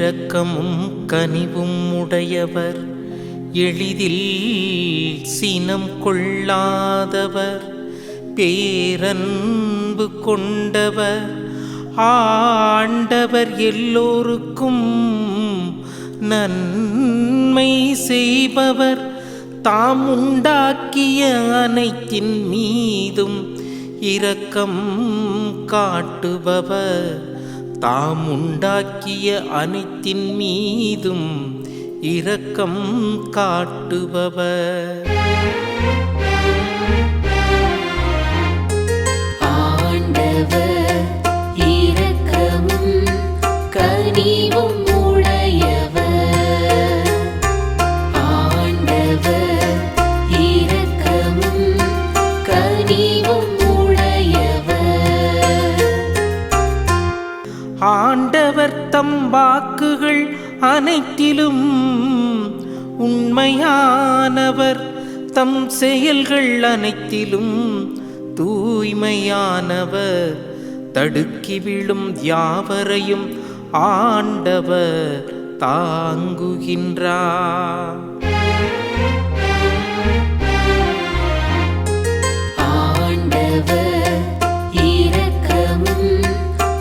இரக்கமும் கனிவும் உடையவர். எளிதில் சினம் கொள்ளாதவர். பேரன்பு கொண்டவர். ஆண்டவர் எல்லோருக்கும் நன்மை செய்பவர். தாம் உண்டாக்கிய அனைத்தின் மீதும் இரக்கம் காட்டுபவர். தாம் உண்டாக்கிய அனைத்தின் மீதும் இரக்கம் காட்டுபவர். ஆண்டவர் இரக்கமும் கனிவும் செயல்கள் அனைத்திலும் தூய்மையானவர். தடுக்கி விழும் யாவரையும் ஆண்டவர் தாங்குகின்றார். ஆண்டவர் இரக்கமும்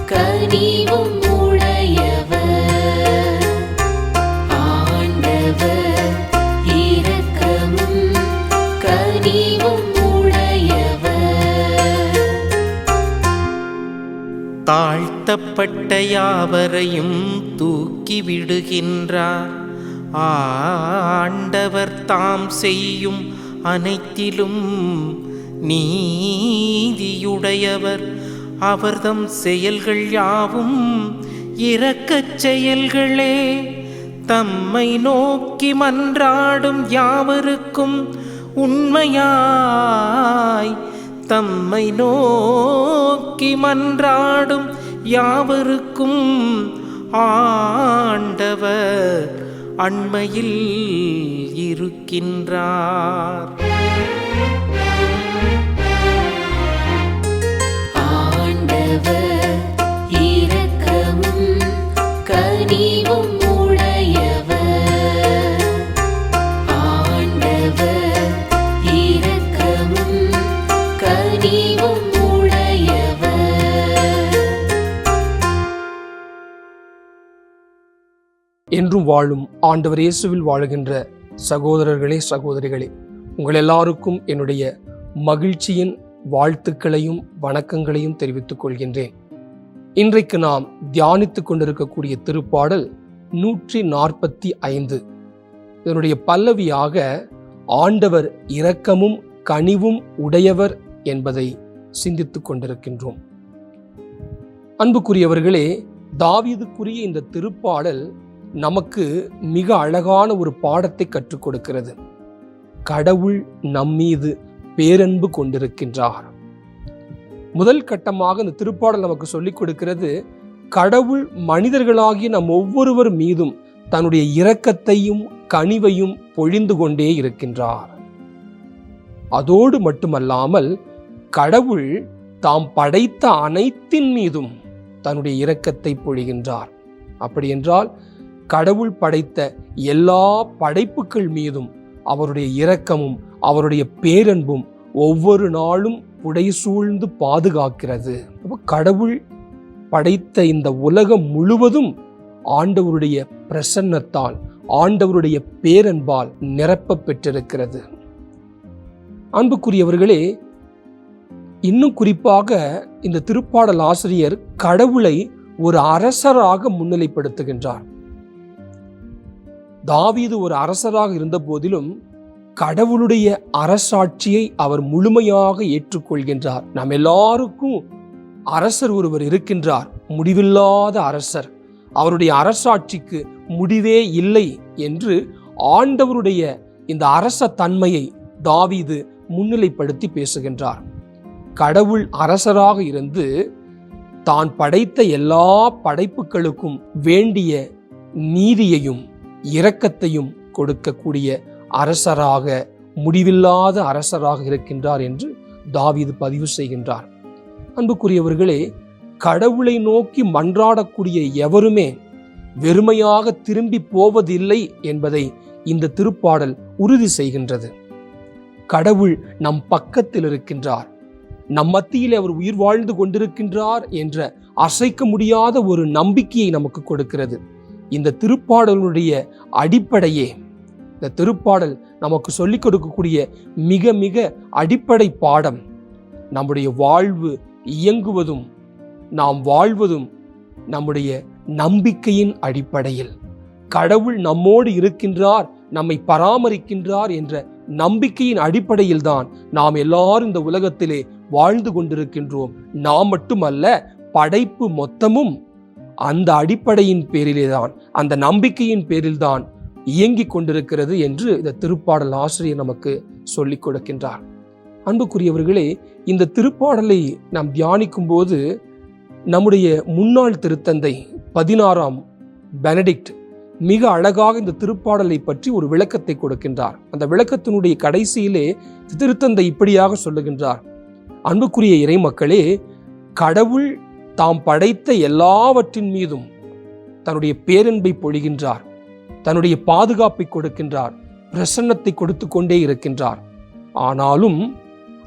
கனிவும் தாழ்த்தப்பட்ட யாவரையும் தூக்கி விடுகின்றார். ஆண்டவர் தாம் செய்யும் அனைத்திலும் நீதியுடையவர். அவர்தம் செயல்கள் யாவும் இரக்கச் செயல்களே. தம்மை நோக்கி மன்றாடும் யாவருக்கும் உண்மையாய். தம்மை நோக்கி மன்றாடும் யாவருக்கும் ஆண்டவர் அண்மையில் இருக்கின்றார். ஆண்டவர் இரக்கமும் கனிவும் வாழும் ஆண்டவர் இயேசுவில் வாழுகின்ற சகோதரர்களே சகோதரிகளே உங்கள் எல்லாருக்கும் என்னுடைய மகிழ்ச்சியின் வாழ்த்துக்களையும் வணக்கங்களையும் தெரிவித்துக் கொள்கின்றேன். இன்றைக்கு நாம் தியானித்துக் கொண்டிருக்கக்கூடிய திருப்பாடல் நூற்றி நாற்பத்தி ஐந்து இதனுடைய பல்லவியாக ஆண்டவர் இரக்கமும் கனிவும் உடையவர் என்பதை சிந்தித்துக் கொண்டிருக்கின்றோம். அன்புக்குரியவர்களே தாவீதுக்குரிய இந்த திருப்பாடல் நமக்கு மிக அழகான ஒரு பாடத்தை கற்றுக் கொடுக்கிறது. கடவுள் நம்மீது பேரன்பு கொண்டிருக்கின்றார். முதல் கட்டமாக இந்த திருப்பாடல் நமக்கு சொல்லிக் கொடுக்கிறது கடவுள் மனிதர்களாகிய நம் ஒவ்வொருவர் மீதும் தன்னுடைய இரக்கத்தையும் கனிவையும் பொழிந்து கொண்டே இருக்கின்றார். அதோடு மட்டுமல்லாமல் கடவுள் தாம் படைத்த அனைத்தின் மீதும் தன்னுடைய இரக்கத்தை பொழிகின்றார். அப்படி என்றால் கடவுள் படைத்த எல்லா படைப்புகள் மீதும் அவருடைய இரக்கமும் அவருடைய பேரன்பும் ஒவ்வொரு நாளும் புடைசூழ்ந்து பாதுகாக்கிறது. கடவுள் படைத்த இந்த உலகம் முழுவதும் ஆண்டவருடைய பிரசன்னத்தால் ஆண்டவருடைய பேரன்பால் நிரப்ப பெற்றிருக்கிறது. அன்புக்குரியவர்களே இன்னும் குறிப்பாக இந்த திருப்பாடல் ஆசிரியர் கடவுளை ஒரு அரசராக முன்னிலைப்படுத்துகின்றார். தாவீது ஒரு அரசராக இருந்த போதிலும் கடவுளுடைய அரசாட்சியை அவர் முழுமையாக ஏற்றுக்கொள்கின்றார். நாம் எல்லாருக்கும் அரசர் ஒருவர் இருக்கின்றார். முடிவில்லாத அரசர். அவருடைய அரசாட்சிக்கு முடிவே இல்லை என்று ஆண்டவருடைய இந்த அரச தன்மையை தாவீது முன்னிலைப்படுத்தி பேசுகின்றார். கடவுள் அரசராக இருந்து தான் படைத்த எல்லா படைப்புகளுக்கும் வேண்டிய நீதியையும் இரக்கத்தையும் கொடுக்கக்கூடிய அரசராக முடிவில்லாத அரசராக இருக்கின்றார் என்று தாவீது பதிவு செய்கின்றார். அன்புக்குரியவர்களே கடவுளை நோக்கி மன்றாடக்கூடிய எவருமே வெறுமையாக திரும்பி போவதில்லை என்பதை இந்த திருப்பாடல் உறுதி செய்கின்றது. கடவுள் நம் பக்கத்தில் இருக்கின்றார். நம் மத்தியில் அவர் உயிர் வாழ்ந்து கொண்டிருக்கின்றார் என்ற அசைக்க முடியாத ஒரு நம்பிக்கையை நமக்கு கொடுக்கிறது. இந்த திருப்பாடலுடைய அடிப்படையே இந்த திருப்பாடல் நமக்கு சொல்லிக் கொடுக்கக்கூடிய மிக மிக அடிப்படை பாடம். நம்முடைய வாழ்வு இயங்குவதும் நாம் வாழ்வதும் நம்முடைய நம்பிக்கையின் அடிப்படையில். கடவுள் நம்மோடு இருக்கின்றார் நம்மை பராமரிக்கின்றார் என்ற நம்பிக்கையின் அடிப்படையில் தான் நாம் எல்லாரும் இந்த உலகத்திலே வாழ்ந்து கொண்டிருக்கின்றோம். நாம் மட்டுமல்ல படைப்பு மொத்தமும் அந்த அடிப்படையின் பேரிலே தான் அந்த நம்பிக்கையின் பேரில்தான் இயங்கிக் கொண்டிருக்கிறது என்று இந்த திருப்பாடல் ஆசிரியர் நமக்கு சொல்லிக் கொடுக்கின்றார். அன்புக்குரியவர்களே இந்த திருப்பாடலை நாம் தியானிக்கும் போது நம்முடைய முன்னாள் திருத்தந்தை பதினாறாம் பெனடிக்ட் மிக அழகாக இந்த திருப்பாடலை பற்றி ஒரு விளக்கத்தை கொடுக்கின்றார். அந்த விளக்கத்தினுடைய கடைசியிலே திருத்தந்தை இப்படியாக சொல்லுகின்றார். அன்புக்குரிய இறைமக்களே கடவுள் தாம் படைத்த எல்லாவற்றின் மீதும் தன்னுடைய பேரன்பை பொழிகின்றார். தன்னுடைய பாதுகாப்பை கொடுக்கின்றார். பிரசன்னத்தை கொடுத்து கொண்டே இருக்கின்றார். ஆனாலும்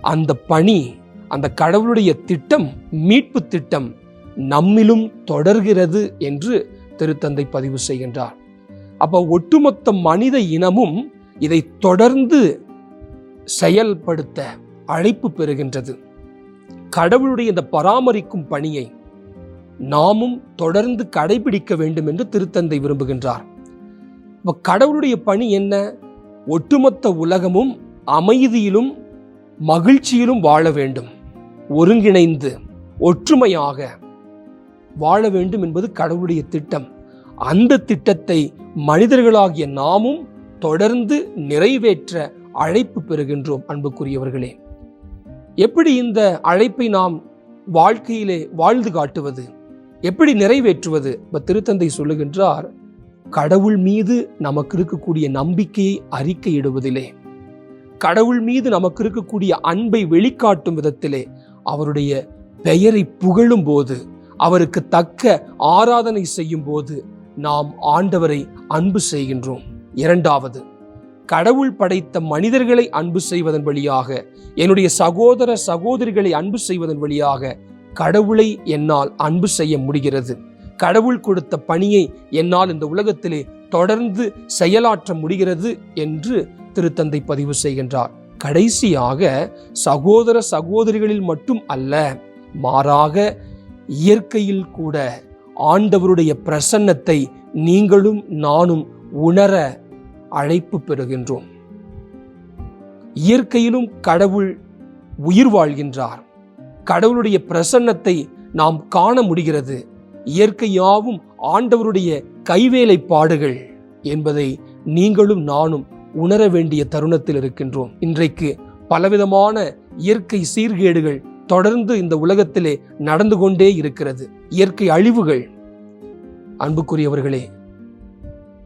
அந்த பணி அந்த கடவுளுடைய திட்டம் மீட்பு திட்டம் நம்மிலும் தொடர்கிறது என்று திருத்தந்தை பதிவு செய்கின்றார். அப்ப ஒட்டுமொத்த மனித இனமும் இதை தொடர்ந்து செயல்படுத்த அழைப்பு பெறுகின்றது. கடவுளுடைய இந்த பராமரிக்கும் பணியை நாமும் தொடர்ந்து கடைபிடிக்க வேண்டும் என்று திருத்தந்தை விரும்புகின்றார். இப்போ கடவுளுடைய பணி என்ன? ஒட்டுமொத்த உலகமும் அமைதியிலும் மகிழ்ச்சியிலும் வாழ வேண்டும். ஒருங்கிணைந்து ஒற்றுமையாக வாழ வேண்டும் என்பது கடவுளுடைய திட்டம். அந்த திட்டத்தை மனிதர்களாகிய நாமும் தொடர்ந்து நிறைவேற்ற அழைப்பு பெறுகின்றோம் அன்புக்குரியவர்களே. எப்படி இந்த அழைப்பை நாம் வாழ்க்கையிலே வாழ்ந்து காட்டுவது? எப்படி நிறைவேற்றுவது? இப்போ திருத்தந்தை சொல்லுகின்றார் கடவுள் மீது நமக்கு இருக்கக்கூடிய நம்பிக்கையை அறிக்கையிடுவதிலே கடவுள் மீது நமக்கு இருக்கக்கூடிய அன்பை வெளிக்காட்டும் விதத்திலே அவருடைய பெயரை புகழும் போது அவருக்கு தக்க ஆராதனை செய்யும் போது நாம் ஆண்டவரை அன்பு செய்கின்றோம். இரண்டாவது கடவுள் படைத்த மனிதர்களை அன்பு செய்வதன் வழியாக என்னுடைய சகோதர சகோதரிகளை அன்பு செய்வதன் வழியாக கடவுளை என்னால் அன்பு செய்ய முடிகிறது. கடவுள் கொடுத்த பணியை என்னால் இந்த உலகத்திலே தொடர்ந்து செயலாற்ற முடிகிறது என்று திருத்தந்தை பதிவு செய்கின்றார். கடைசியாக சகோதர சகோதரிகளில் மட்டும் அல்ல மாறாக இயற்கையில் கூட ஆண்டவருடைய பிரசன்னத்தை நீங்களும் நானும் உணர அழைப்பு பெறுகின்றோம். இயற்கையிலும் கடவுள் உயிர் வாழ்கின்றார். கடவுளுடைய பிரசன்னத்தை நாம் காண முடிகிறது. இயற்கையாவும் ஆண்டவருடைய கைவேலை பாடுகள் என்பதை நீங்களும் நானும் உணர வேண்டிய தருணத்தில் இருக்கின்றோம். இன்றைக்கு பலவிதமான இயற்கை சீர்கேடுகள் தொடர்ந்து இந்த உலகத்திலே நடந்து கொண்டே இருக்கிறது. இயற்கை அழிவுகள். அன்புக்குரியவர்களே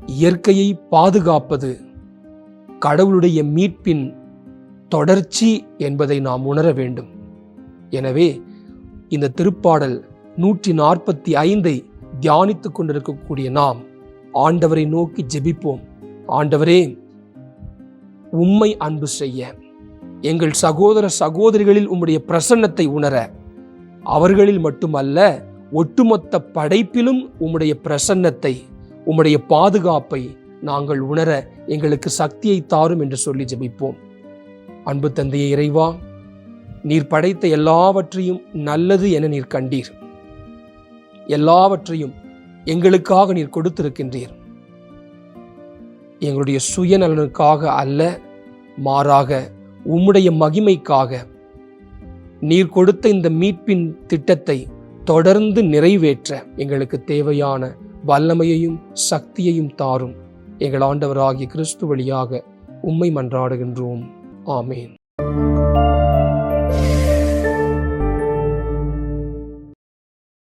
இயற்கையை பாதுகாப்பது கடவுளுடைய மீட்பின் தொடர்ச்சி என்பதை நாம் உணர வேண்டும். எனவே இந்த திருப்பாடல் நூற்றி நாற்பத்தி ஐந்தை தியானித்து கொண்டிருக்கக்கூடிய நாம் ஆண்டவரை நோக்கி ஜெபிப்போம். ஆண்டவரே உம்மை அன்பு செய்ய எங்கள் சகோதர சகோதரிகளில் உம்முடைய பிரசன்னத்தை உணர அவர்களில் மட்டுமல்ல ஒட்டுமொத்த படைப்பிலும் உம்முடைய பிரசன்னத்தை உம்முடைய பாதுகாப்பை நாங்கள் உணர எங்களுக்கு சக்தியை தாரும் என்று சொல்லி ஜெபிப்போம். அன்பு தந்தையை இறைவா நீர் படைத்த எல்லாவற்றையும் நல்லது என நீர் கண்டீர். எல்லாவற்றையும் எங்களுக்காக நீர் கொடுத்திருக்கின்றீர். எங்களுடைய சுயநலனுக்காக அல்ல மாறாக உம்முடைய மகிமைக்காக. நீர் கொடுத்த இந்த மீட்பின் திட்டத்தை தொடர்ந்து நிறைவேற்ற எங்களுக்கு தேவையான வல்லமையையும் சக்தியையும் தாரும். எங்கள் ஆண்டவராகிய கிறிஸ்து வழியாக உம்மை மன்றாடுகின்றோம். ஆமேன்.